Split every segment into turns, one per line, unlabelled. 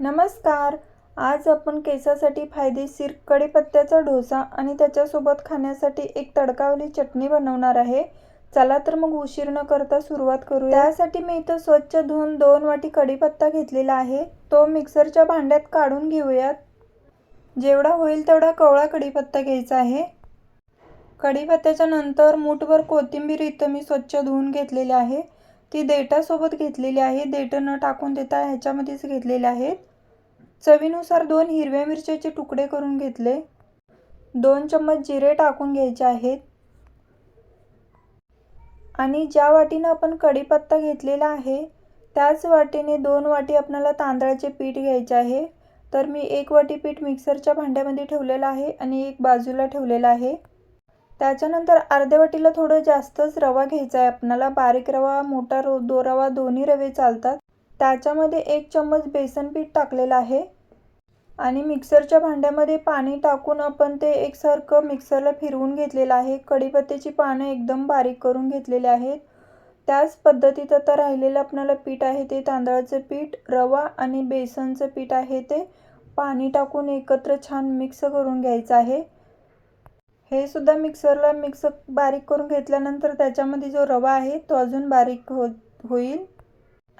नमस्कार. आज आपण केसासाठी फायदेशीर कढीपत्त्याचा डोसा आणि त्याच्यासोबत खाण्यासाठी एक तडकावली चटणी बनवणार आहे. चला तर मग उशीर न करता सुरुवात करू त्यासाठी मी इथं स्वच्छ धुवून दोन वाटी कढीपत्ता घेतलेला आहे. तो मिक्सरच्या भांड्यात काढून घेऊयात. जेवढा होईल तेवढा कवळा कढीपत्ता घ्यायचा आहे. कढीपत्त्याच्या नंतर मूठभर कोथिंबीर इथं मी स्वच्छ धुवून घेतलेली आहे. ती देठासोबत घेतलेली आहे देठ न टाकून देता ह्याच्यामध्येच घेतलेले आहेत. चवीनुसार दोन हिरव्या मिरच्याचे तुकडे करून घेतले. दोन चम्मच जिरे टाकून घ्यायचे आहेत. आणि ज्या वाटीनं आपण कढीपत्ता घेतलेला आहे त्याच वाटीने दोन वाटी आपल्याला तांदळाचे पीठ घ्यायचे आहे. तर मी एक वाटी पीठ मिक्सरच्या भांड्यामध्ये ठेवलेलं आहे आणि एक बाजूला ठेवलेलं आहे. त्याच्यानंतर अर्धेवटीला थोडं जास्तच रवा घ्यायचा आहे. आपणाला बारीक रवा मोठा रो दो रवा दोन्ही रवे चालतात. त्याच्यामध्ये एक चम्मच बेसन पीठ टाकलेलं आहे. आणि मिक्सरच्या भांड्यामध्ये पाणी टाकून आपण ते एकसारखं मिक्सरला फिरवून घेतलेलं आहे. कढीपत्त्याची पानं एकदम बारीक करून घेतलेले आहेत. त्याच पद्धतीत आता राहिलेलं आपल्याला पीठ आहे ते तांदळाचं पीठ रवा आणि बेसनचं पीठ आहे ते. पाणी टाकून एकत्र छान मिक्स करून घ्यायचं आहे. हे सुद्धा मिक्सरला मिक्स बारीक करून घेतल्यानंतर त्याच्यामध्ये जो रवा आहे तो अजून बारीक हो होईल.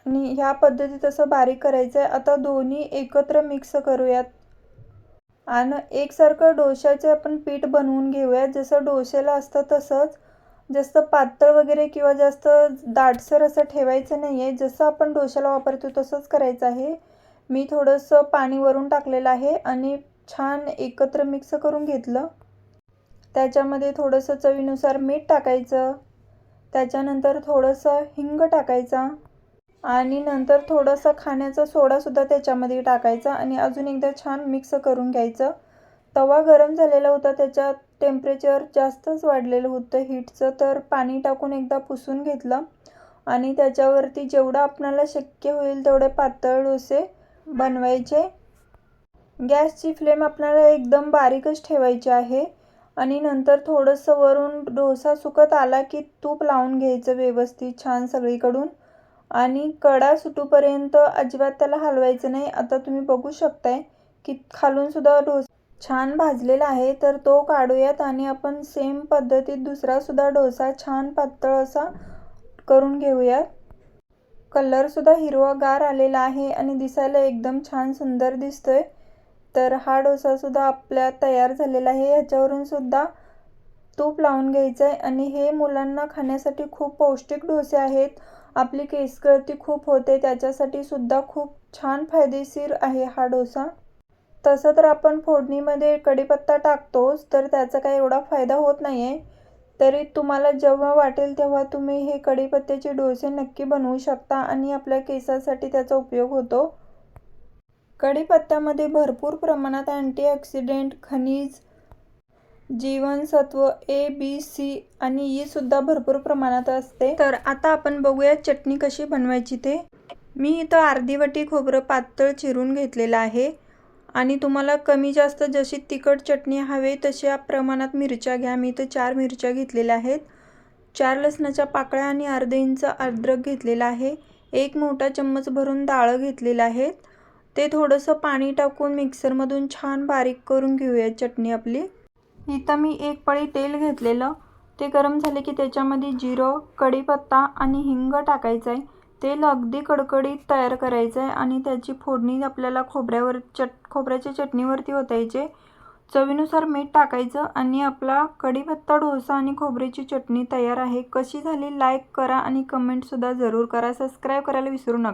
आणि ह्या पद्धतीत असं बारीक करायचं आहे आता दोन्ही एकत्र मिक्स करूयात. आणि एकसारखं डोशाचे आपण पीठ बनवून घेऊयात. जसं डोश्याला असतं तसंच. जास्त पातळ वगैरे किंवा जास्त दाटसर असं ठेवायचं नाही आहे जसं आपण डोश्याला वापरतो तसंच करायचं आहे. मी थोडंसं पाणी वरून टाकलेलं आहे आणि छान एकत्र मिक्स करून घेतलं. त्याच्यामध्ये थोडंसं चवीनुसार मीठ टाकायचं. त्याच्यानंतर थोडंसं हिंग टाकायचा. आणि नंतर थोडंसं खाण्याचा सोडासुद्धा त्याच्यामध्ये टाकायचा आणि अजून एकदा छान मिक्स करून घ्यायचं. तवा गरम झालेला होता त्याच्यात टेम्परेचर जास्तच वाढलेलं होतं. हीटचं तर पाणी टाकून एकदा पुसून घेतलं. आणि त्याच्यावरती जेवढं आपणाला शक्य होईल तेवढे पातळ डोसे बनवायचे. गॅसची फ्लेम आपल्याला एकदम बारीकच ठेवायची आहे. आणि नंतर थोडंसं वरून डोसा सुकत आला की तूप लावून घ्यायचं व्यवस्थित छान सगळीकडून. आणि कडा सुटूपर्यंत अजिबात त्याला हलवायचं नाही. आता तुम्ही बघू शकताय की खालूनसुद्धा डोसा छान भाजलेला आहे. तर तो काढूयात आणि आपण सेम पद्धतीत दुसरासुद्धा डोसा छान पातळ असा करून घेऊयात. कलरसुद्धा हिरवागार आलेला आहे आणि दिसायला एकदम छान सुंदर दिसतोय. तर हा डोसासुद्धा आपल्या तयार झालेला आहे. ह्याच्यावरून सुद्धा तूप लावून घ्यायचं आहे आणि हे मुलांना खाण्यासाठी खूप पौष्टिक डोसे आहेत. आपली केसगळती खूप होते. त्याच्यासाठी सुद्धा खूप छान फायदेशीर आहे हा डोसा. तसं तर आपण फोडणीमध्ये कढीपत्ता टाकतोच तर त्याचा काही एवढा फायदा होत नाही आहे तरी तुम्हाला जेव्हा वाटेल तेव्हा तुम्ही हे कढीपत्त्याचे डोसे नक्की बनवू शकता आणि आपल्या केसासाठी त्याचा उपयोग होतो. कढीपत्त्यामध्ये भरपूर प्रमाणात अँटीऑक्सिडेंट खनिज जीवनसत्व ए बी सी आणि ई सुद्धा भरपूर प्रमाणात असते. तर आता आपण बघूया चटणी कशी बनवायची ते. मी इथं अर्धी वाटी खोबरं पातळ चिरून घेतलेलं आहे. आणि तुम्हाला कमी जास्त जशी तिखट चटणी हवे तशा प्रमाणात मिरच्या घ्या. मी इथं चार मिरच्या घेतलेल्या आहेत. चार लसणाच्या पाकळ्या आणि अर्ध इंच अद्रक घेतलेला आहे. एक मोठा चम्मच भरून डाळं घेतलेलं आहेत ते थोडंसं पाणी टाकून मिक्सरमधून छान बारीक करून घेऊया चटणी आपली. इथं मी एक पळी तेल घेतलेलं. ते गरम झाले की त्याच्यामध्ये जिरं कढीपत्ता आणि हिंग टाकायचं आहे तेल अगदी कडकडीत तयार करायचं आहे आणि त्याची फोडणी आपल्याला खोबऱ्यावर चट खोबऱ्याच्या चटणीवरती ओतायचे. चवीनुसार मीठ टाकायचं आणि आपला कढीपत्ता डोसा आणि खोबऱ्याची चटणी तयार आहे. कशी झाली लाईक करा आणि कमेंटसुद्धा जरूर करा. सबस्क्राईब करायला विसरू नका.